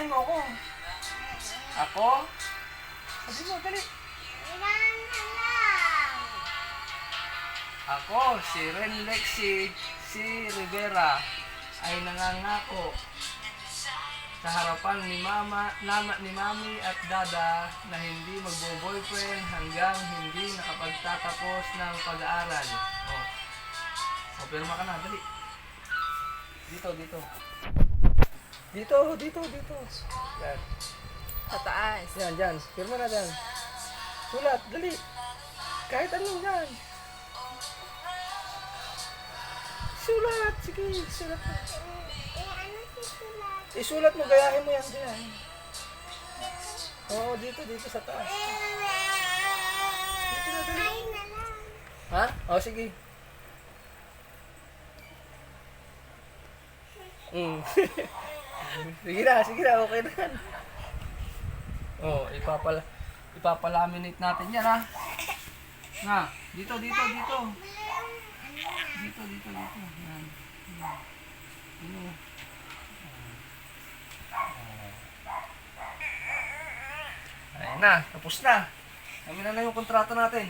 Gayahin mo ako. Ako? Sabi mo, dali. Ako, si Ren Lexi, si Rivera, ay nangangako sa harapan ni mama, nama, ni mami at dada na hindi magbo-boyfriend hanggang hindi nakapagtatapos ng pag-aaral. Oh. O, pirma ka na, dali. Dito, dito. Dito, dito, dito. Yan. Sa taas. Yan, dyan. Pirma na dyan. Sulat, dali. Kahit anong dyan. Sulat, sige, sulat mo. Isulat mo, gayahin mo yan dyan. Oo, dito, dito sa taas. Dito na, dali. Ha? O, sige. Mm. sige na, sige na, okay na. Oh, ipapala ipapalaminate natin 'yan ha. Na, dito dito dito. Dito dito dito. Yan. Ano? Ayun na, tapos na. Kami na lang yung kontrata natin.